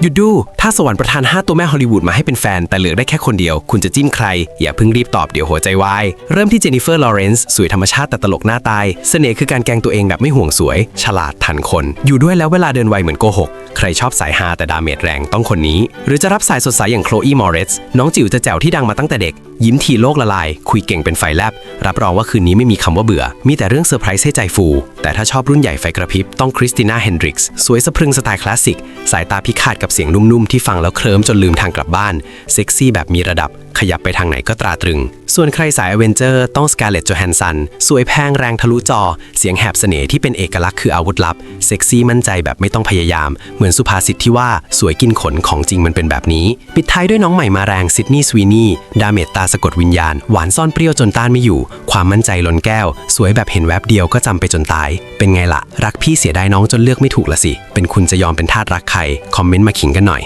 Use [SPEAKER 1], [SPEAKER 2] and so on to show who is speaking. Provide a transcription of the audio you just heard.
[SPEAKER 1] หยุดดู ถ้าสวรรค์ประทาน 5 ตัวแม่ฮอลลีวูดมาให้เป็นแฟน แต่เหลือได้แค่คนเดียว คุณจะจิ้มใคร อย่าเพิ่งรีบตอบเดี๋ยวหัวใจวาย เริ่มที่เจนนิเฟอร์ลอเรนซ์สวยธรรมชาติแต่ตลกหน้าตาย เสน่ห์คือการแกงตัวเองแบบไม่ห่วงสวย ฉลาดทันคน อยู่ด้วยแล้วเวลาเดินไวเหมือนโกหก ใครชอบสายฮาแต่ดาเมจแรงต้องคนนี้ หรือจะรับสายสดใสอย่างโคลอีมอริสน้องจิ๋วจะแจ๋วที่ดังมาตั้งแต่เด็ก ยิ้มทีโลกละลาย คุยเก่งเป็นไฟแลบ รับรองว่าคืนนี้ไม่มีคำว่าเบื่อ มีแต่เรื่องเซอร์ไพรส์ให้ใจฟู แต่ถ้าชอบรุ่นใหญ่ไฟกระพริบต้องคริสติน่าเฮนดริกส์สวยสะพรึงสไตล์คลาสสิกสายตาพิฆาตกับเสียงนุ่มๆที่ฟังแล้วเคลิ้มจนลืมทางกลับบ้านเซ็กซี่แบบมีระดับ ขยับไปทางไหนก็ตราตรึง ส่วนใครสายอเวนเจอร์ต้องสกาเลตจ h แฮนสัน สวยแพงแรงทะลุจอ เสียงแหบเสน่ห์ที่เป็นเอกลักษณ์คืออาวุธลับ เซ็กซี่มั่นใจแบบไม่ต้องพยายาม เหมือนสุภาษิตที่ว่าสวยกินขนของจริงมันเป็นแบบนี้ ปิดท้ายด้วยน้องใหม่มาแรงซิดนีย์สวีนีดาเมจตาสะกดวิญญาณ หวานซ่อนเปรี้ยวจนต้านไม่อยู่ ความมั่นใจล้นแก้ว สวยแบบเห็นแวบเดียวก็จำไปจนตาย เป็นไงล่ะ รักพี่เสียดายน้องจนเลือกไม่ถูกละสิ เป็นคุณจะยอมเป็นทาสรักใคร คอมเมนต์มาขิงกันหน่อย